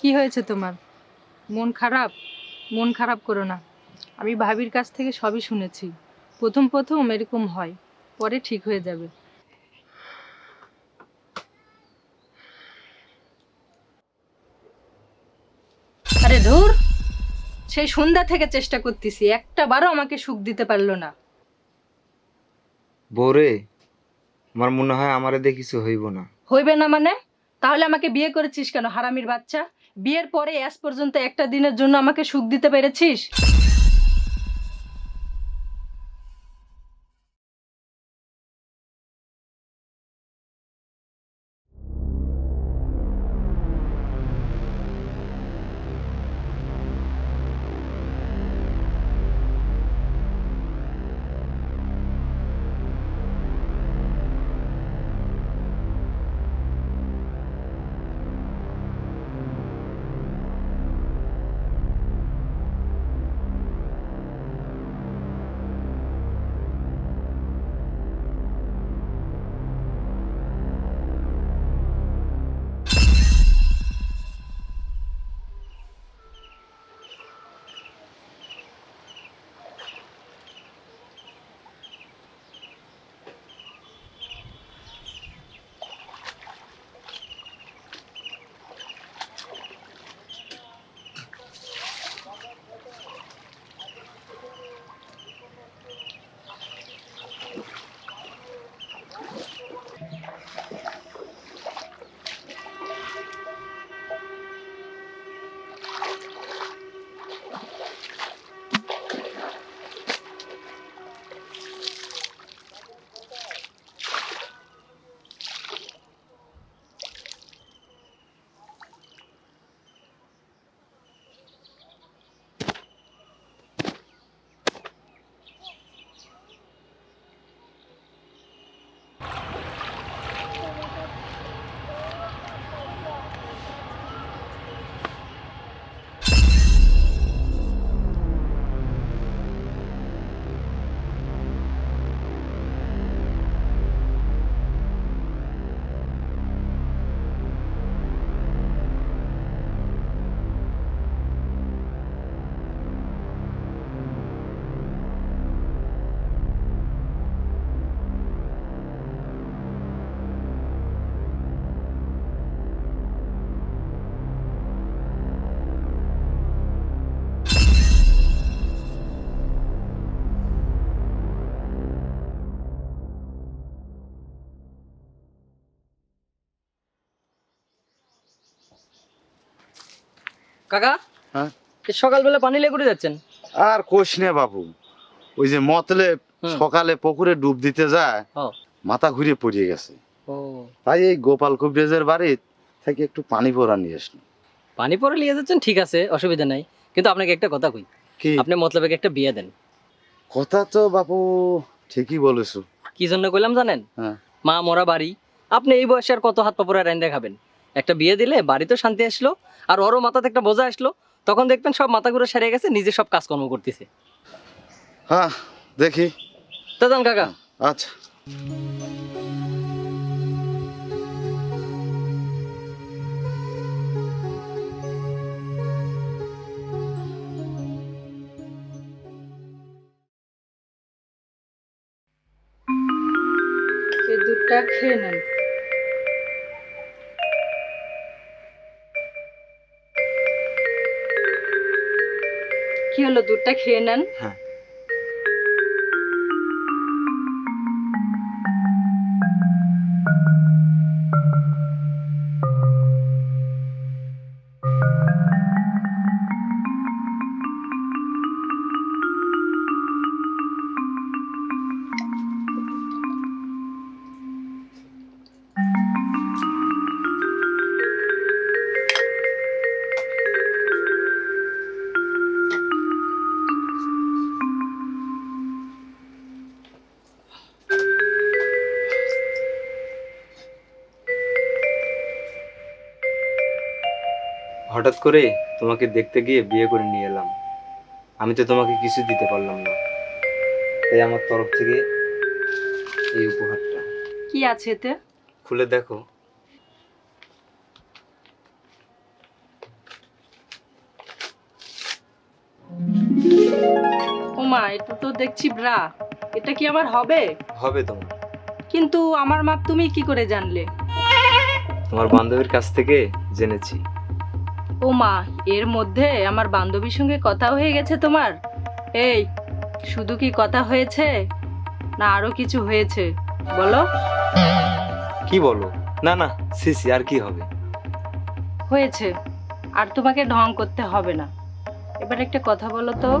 কি হয়েছে তোমার? মন খারাপ? মন খারাপ করো না। আমি ভাবির কাছ থেকে সবই শুনেছি। প্রথম প্রথম এরকম হয় পরে ঠিক হয়ে যাবে। আরে ধুর! সেই সন্ধ্যা থেকে চেষ্টা করতেছি একটা বারও আমাকে সুখ দিতে পারল না। বৌরে আমার মনে হয় আমারে দিয়ে কিছু হইব না। হইবে না মানে? তাহলে আমাকে বিয়ে করেছিস কেন হারামির বাচ্চা? বিয়ের পরে আজ পর্যন্ত একটা দিনের জন্য আমাকে সুখ দিতে পেরেছিস? কাকা? হ্যাঁ? সকালবেলা পানি লেগে করে যাচ্ছেন? আর কোষ নে বাবু। ওই যে মতলে সকালে পুকুরে ডুব দিতে যায় মাথা ঘুরে পড়িয়ে গেছে। তাই এই গোপাল কুবরেজের বাড়ি থেকে একটু পানি পরা নিয়ে আসলো পানি পরে নিয়ে যাচ্ছেন ঠিক আছে অসুবিধা নাই। কিন্তু আপনাকে একটা কথা কই কি? আপনি মতলবে একটা বিয়ে দেন। কথা তো বাবু ঠিকই বলেছ। কি জন্য কইলাম জানেন? হ্যাঁ। মা মরা বাড়ি আপনি এই বয়সে আর কত হাত পাপড়া রাইন দেখাবেন? একটা বিয়ে দিলে বাড়িতে শান্তি আসলো আর ওরও মাথাতে একটা বোঝা আসলো। তখন দেখবেন সব মাথা ঘুরে সেরে গেছে নিজে সব কাজকর্ম করতেছে। হ্যাঁ দেখি। তা যান কাকা। আচ্ছা। দুধটা খেয়ে নেন। কি হলো দুধটা খেয়ে নেন হ্যাঁ। হঠাৎ করে তোমাকে দেখতে গিয়ে বিয়ে করে নিয়ে এলাম। আমি তো তোমাকে কিছু দিতে পারলাম না। তাই আমার তরফ থেকে এই উপহারটা। কি আছে এতে? খুলে দেখো। ওমা এটা তো দেখছি ব্রা। এটা কি আমার হবে? হবে তোমার। কিন্তু আমার মাপ তুমি কি করে জানলে? তোমার বান্ধবীর কাছ থেকে জেনেছি। ও মা এর মধ্যে আমার বান্ধবীর সঙ্গে কথা হয়ে গেছে তোমার? এই শুধু কি কথা হয়েছে? না আরও কিছু হয়েছে বলো। কি বলো? না না সিসি আর কি হবে? হয়েছে আর তোমাকে ঢং করতে হবে না। এবার একটা কথা বলো তো।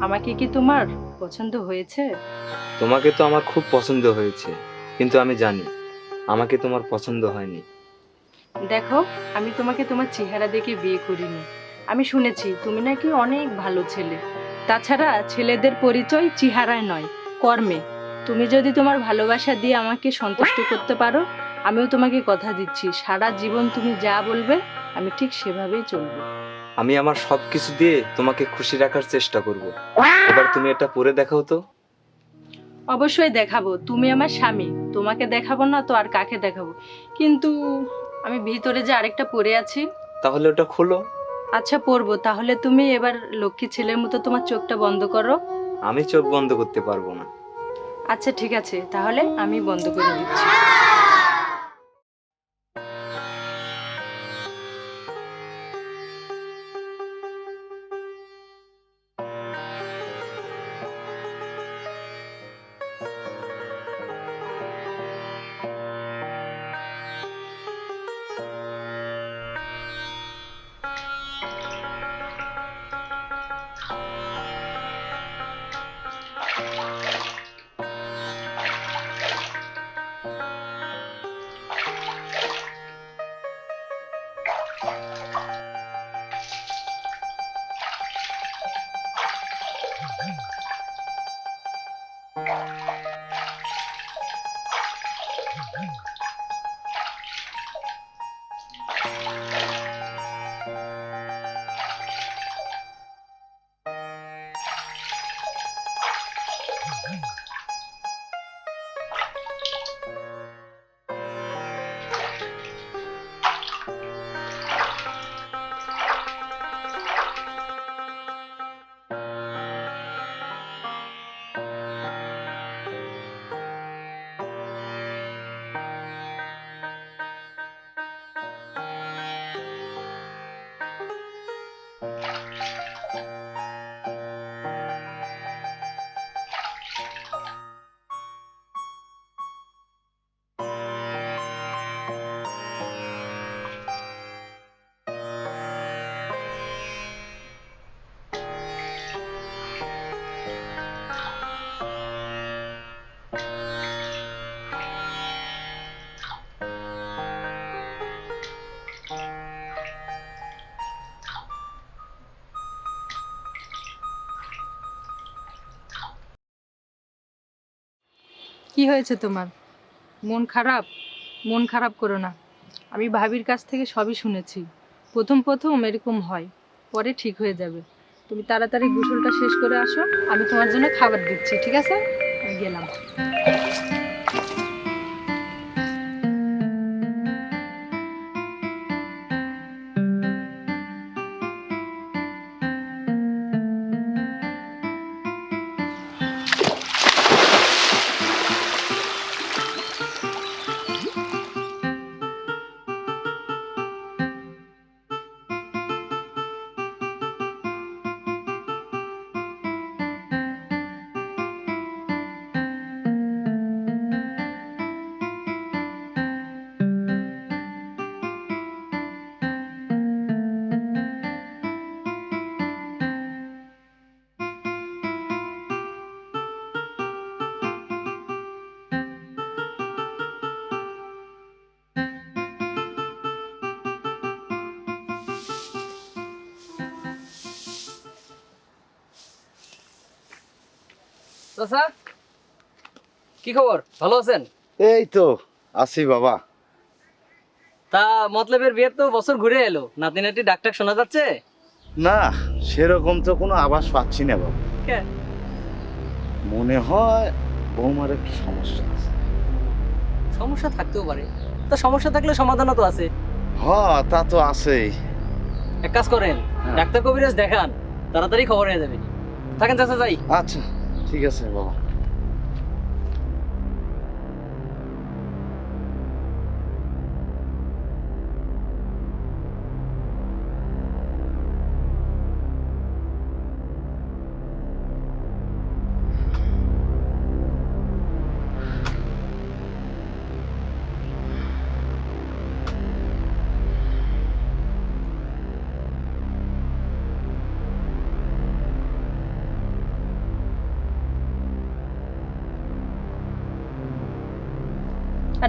আমাকে কি তোমার পছন্দ হয়েছে? তোমাকে তো আমার খুব পছন্দ হয়েছে কিন্তু আমি জানি আমাকে তোমার পছন্দ হয়নি। দেখো আমি তোমাকে তোমার চেহারা দেখে বিয়ে করিনি। আমি শুনেছি তুমি নাকি অনেক ভালো ছেলে। তাছাড়া ছেলেদের পরিচয় চেহারায় নয় কর্মে। তুমি যদি তোমার ভালোবাসা দিয়ে আমাকে সন্তুষ্ট করতে পারো আমিও তোমাকে কথা দিচ্ছি। সারা জীবন তুমি যা বলবে আমি ঠিক সেভাবেই চলবো। আমি আমার সব কিছু দিয়ে তোমাকে খুশি রাখার চেষ্টা করব। এবার তুমি এটা পরে দেখাও তো। অবশ্যই দেখাবো। তুমি আমার স্বামী তোমাকে দেখাবো না তো আর কাকে দেখাবো? কিন্তু আমি ভিতরে যে আরেকটা পরে আছি। তাহলে ওটা খোলো। আচ্ছা পরবো তাহলে তুমি এবার লক্ষ্মী ছেলের মতো তোমার চোখটা বন্ধ করো। আমি চোখ বন্ধ করতে পারব না। আচ্ছা ঠিক আছে। তাহলে আমি বন্ধ করে দিচ্ছি। কি হয়েছে তোমার? মন খারাপ? মন খারাপ করো না। আমি ভাবির কাছ থেকে সবই শুনেছি। প্রথম প্রথম এরকম হয়, পরে ঠিক হয়ে যাবে। তুমি তাড়াতাড়ি গোসলটা শেষ করে আসো, আমি তোমার জন্য খাবার দিচ্ছি, ঠিক আছে? গেলাম। চাচা কি খবর? ভালো আছেন? এই তো আছি বাবা। তা মতলবের বিয়ের তো বছর ঘুরে এলো। নাতি নাতি ডাক্তার শোনা যাচ্ছে? না সেরকম তো কোনো আভাস পাচ্ছি না বাবা। কে? মনে হয় বৌমার একটু সমস্যা আছে। সমস্যা থাকতেও পারে। তা সমস্যা থাকলে সমাধানও তো আছে। হ তা তো আছেই। এক কাজ করেন হ্যাঁ। ডাক্তার কবিরাজ দেখান তাড়াতাড়ি খবর হয়ে যাবে থাকেন চাচা যাই। আচ্ছা। ঠিক আছে বাবা।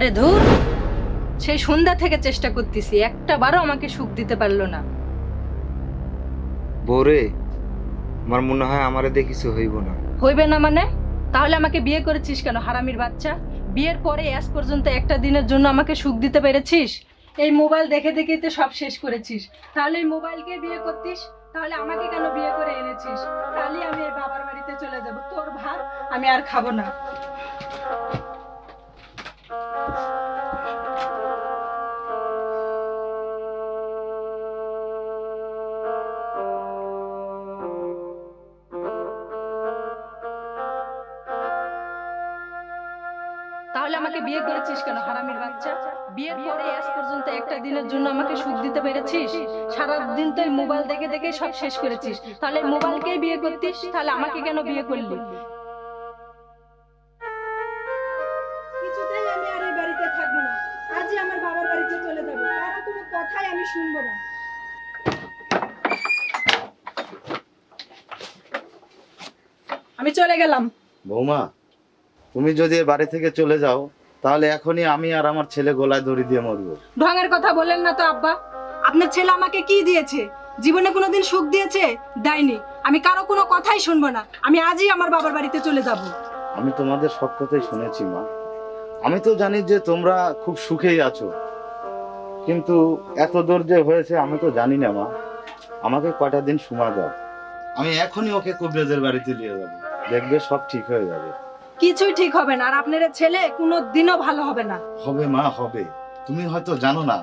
আরে ধুর সেই সন্ধ্যা থেকে চেষ্টা করতেছি একটা বারও আমাকে সুখ দিতে পারল না। বৌরে আমার মনে হয় আমারে দিয়ে কিছু হইব না। হইবে না মানে? তাহলে আমাকে বিয়ে করেছিস কেন হারামির বাচ্চা? বিয়ের পরে আজ পর্যন্ত একটা দিনের জন্য আমাকে সুখ দিতে পেরেছিস? এই মোবাইল দেখে দেখেই তো সব শেষ করেছিস। তাহলে এই মোবাইলকে বিয়ে করতিস? তাহলে আমাকে কেন বিয়ে করে এনেছিস? কালই আমি এই বাবার বাড়িতে চলে যাব। তোর ভাত আমি আর খাব না। বিয়ে করেছিস কেন হারামির বাচ্চা? বিয়ের পরে আজ পর্যন্ত একটা দিনের জন্য আমাকে সুখ দিতে পেরেছিস? সারা দিন তো এই মোবাইল দেখে দেখে সব শেষ করেছিস। তাহলে মোবাইলকেই বিয়ে করতিস? তাহলে আমাকে কেন বিয়ে করলি? কিছুতেই আমি আর এই বাড়িতে থাকব না। আজই আমার বাবার বাড়িতে চলে যাব। কারও কোনো কথাই আমি শুনব না। আমি চলে গেলাম। বৌমা তুমি যদি বাড়ি থেকে চলে যাও তাহলে এখনই আমি আর আমার ছেলে গলায় দড়ি দিয়ে মরবো। ঢঙের কথা বলেন না তো আব্বা। আপনার ছেলে আমাকে কি দিয়েছে? জীবনে কোনোদিন সুখ দিয়েছে? দেয়নি। আমি কারও কোনো কথাই শুনব না। আমি আজই আমার বাবার বাড়িতে চলে যাব। আমি তোমাদের সব কথাই শুনেছি মা। আমি তো জানি যে তোমরা খুব সুখেই আছো। কিন্তু এত দূর যে হয়েছে আমি তো জানি না মা। আমাকে কয়টা দিন সময় দাও। আমি এখনই ওকে কবিরাজের বাড়িতে নিয়ে যাব। দেখবে সব ঠিক হয়ে যাবে। কিছুই ঠিক হবে না আর আপনার ছেলে কোনো দিনও ভালো হবে না। হবে মা হবে। তুমি হয়তো জানো না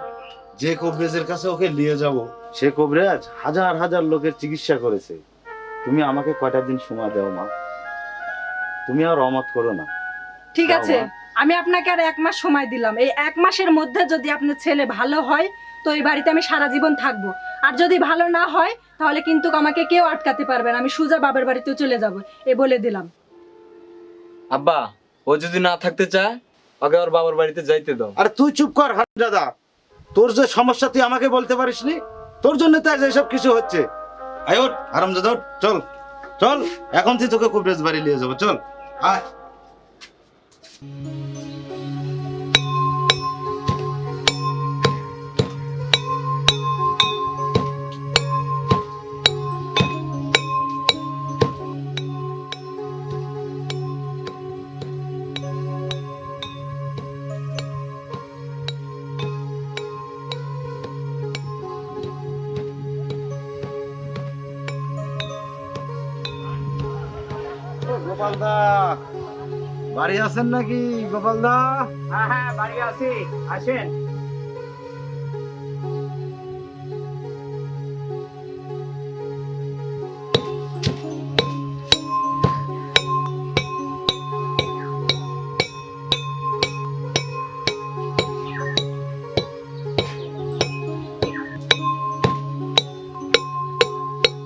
যে কবরেজের কাছে ওকে নিয়ে যাব সে কবরেজ হাজার হাজার লোকের চিকিৎসা করেছে। তুমি আমাকে কয়টা দিন সময় দাও মা। তুমি আর অমত করো না। ঠিক আছে আমি আপনাকে আর এক মাস সময় দিলাম। এই এক মাসের মধ্যে যদি আপনার ছেলে ভালো হয় তো এই বাড়িতে আমি সারা জীবন থাকব। আর যদি ভালো না হয় তাহলে কিন্তু আমাকে কেউ আটকাতে পারবে না আমি সুজা বাবার বাড়িতে চলে যাব এ বলে দিলাম। আব্বা ও যদি না থাকতে চায় ওকে ওর বাবার বাড়িতে যাইতে দাও। আরে তুই চুপ কর দাদা তোর যে সমস্যা তুই আমাকে বলতে পারিস নি তোর জন্য তো আজ সব কিছু হচ্ছে। আয় ওঠ হারামজাদা ওঠ, চল। চল এখন তুই তোকে কুবরেজ বাড়ি নিয়ে যাব চল আয়। গোপাল দা বাড়ি আছেন নাকি গোপাল দা হ্যাঁ হ্যাঁ বাড়ি আছি। আসেন।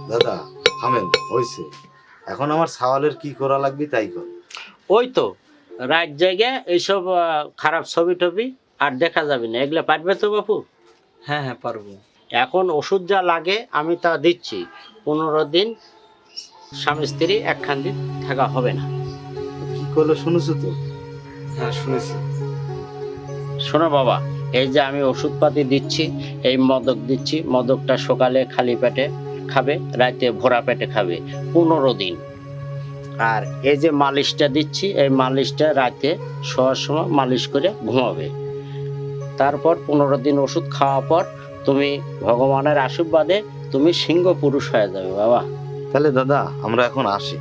দাদা থামেন হয়েছে। এখন আমার সাওয়ালের কি করা লাগবে তাই কর। ওই তো রাত জায়গায় এইসব খারাপ ছবি টবি আর দেখা যাবে না। এগুলো পারবে তো বাপু? হ্যাঁ হ্যাঁ পারব। এখন ওষুধ যা লাগে আমি তা দিচ্ছি। পনেরো দিন স্বামী স্ত্রী একখান দিন থাকা হবে না। কি করল শুনেছো তো? হ্যাঁ শুনেছি। শোনো বাবা এই যে আমি ওষুধপাতি দিচ্ছি এই মদক দিচ্ছি মদকটা সকালে খালি পেটে খাবে রাতে ভরা পেটে খাবে পনেরো দিন। আর এই যে মালিশটা দিচ্ছি এই মালিশটা রাতে শোয়ার সময় মালিশ করে ঘুমাবে। তারপর পনেরো দিন ওষুধ খাওয়ার পর তুমি ভগবানের আশীর্বাদে তুমি সিংহ পুরুষ হয়ে যাবে বাবা। তাহলে দাদা আমরা এখন আসি।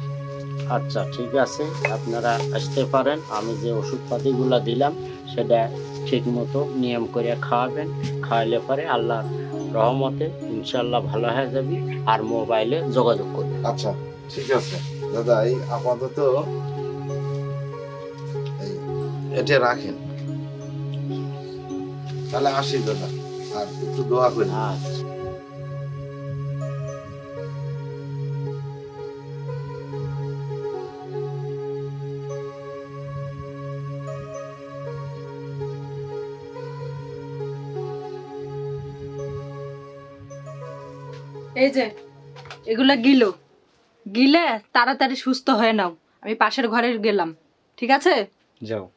আচ্ছা ঠিক আছে। আপনারা আসতে পারেন। আমি যে ওষুধপাতিগুলো দিলাম সেটা ঠিক মতো নিয়ম করে খাওয়াবেন। খাওয়াইলে পরে আল্লাহর রহমতে ইনশাল্লাহ ভালো হয়ে যাবি আর মোবাইলে যোগাযোগ করবি। আচ্ছা ঠিক আছে। দাদা এই আপাতত এটা রাখেন। তাহলে আসি দাদা। আর একটু দোয়া করি। আচ্ছা। এই যে, এগুলা গিলো। গিলে তাড়াতাড়ি সুস্থ হয়ে নাও। আমি পাশের ঘরে গেলাম। ঠিক আছে? যাও।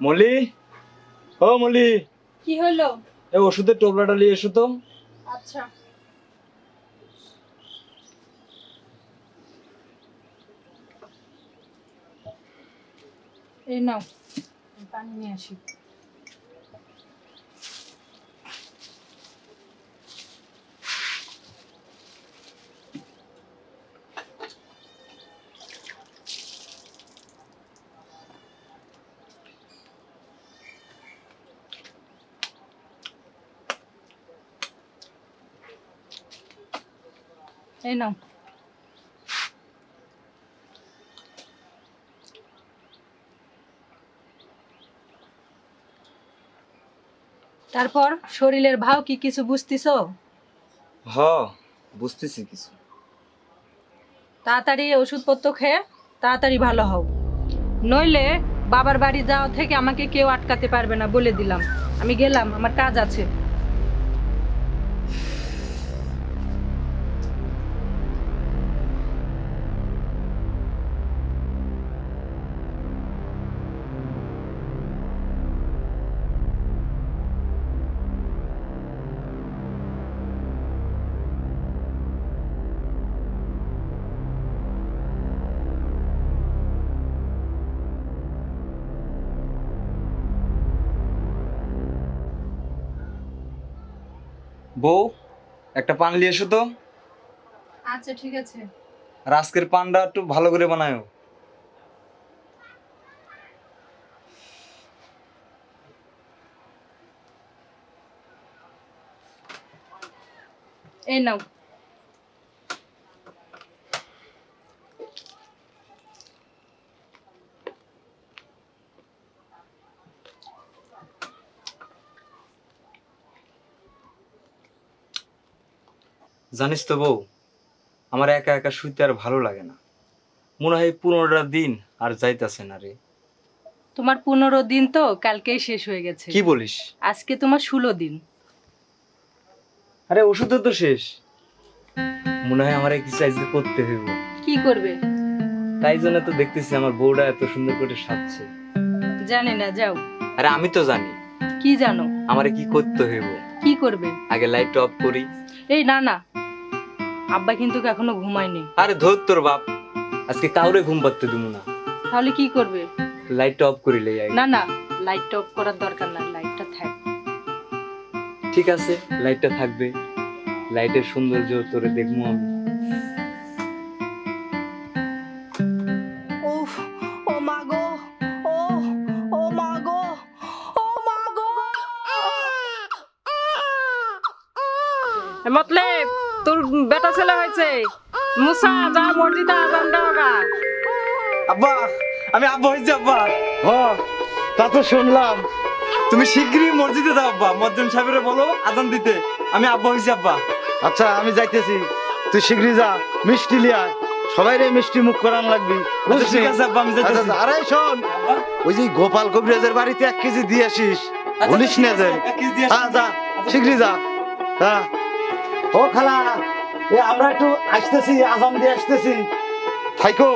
মলি ও মলি কি হলো? এই ওষুধের টোবলাটা নিয়ে এসো তো। আচ্ছা। এই নাও পানি নিয়ে আসি। এই নাও। তারপর শরীরের ভাও কি কিছু বুঝতিছ? হ বুঝতেছি কিছু। তাড়াতাড়ি ওষুধপত্র খেয়ে তাড়াতাড়ি ভালো হও। নইলে বাবার বাড়ি যাওয়া থেকে আমাকে কেউ আটকাতে পারবে না বলে দিলাম। আমি গেলাম আমার কাজ আছে। বউ একটা পান নিয়ে এসো তো। আচ্ছা ঠিক আছে। আর আজকের পানটা একটু ভালো করে বানায়ো। এই নাও। জানিস তো বউ আমার একা একা শুইতে আর ভালো লাগে না। মনে হয় পনেরোটা দিন আর যাইতাছে না রে। তোমার পনেরো দিন তো কালকেই শেষ হয়ে গেছে। কি বলিস? আজকে তোমার ষোলো দিন। আরে ওষুধও তো শেষ। মনে হয় আমার আজকে করতে হইব। কি করবে? তাই জন্য তো দেখতেছি আমার বউটা এত সুন্দর করে সাজছে। জানি না যাও। আরে আমি তো জানি। কি জানো? আমারে কি করতে হইব? কি করবে? আগে লাইট অফ করি। এই না না। আব্বা কিন্তু এখনও ঘুমায়নি। আরে ধর তোর বাপ আজকে কাউরে ঘুম পাততে দিব না। তাহলে কি করবে? লাইটটা অফ করিলে যাই না না লাইটটা অফ করার দরকার না লাইটটা থাক। ঠিক আছে লাইটটা থাকবে। লাইটের সৌন্দর্য তোরে দেখব আমি। মুসা যা মসজিদে আজান দেওয়া আব্বা আমি আব্বা হয়েছি আব্বা। হ তা তো শুনলাম। তুমি শিগগিরই মসজিদে যাও আব্বা। মজ্জুম সাহেবের বলো আজান দিতে। আমি আব্বা হয়েছি আব্বা। আচ্ছা আমি যাইতেছি। তুই শীঘ্রই যা। মিষ্টি লিয়া সবাই রে মিষ্টি মুখ করান লাগবি। আচ্ছা, ঠিক আছে আব্বা আমি আচ্ছা, যাইতেছি। আচ্ছা, আরে শোন। ওই যে গোপাল কবিরাজের বাড়িতে এক কেজি দিয়ে আসিস। বলিস না যে। হ্যাঁ যা শীঘ্রই যা। হ্যাঁ। ও খালা। আমরা একটু আসতেছি আজান দিয়ে আসতেছি। থাইকো।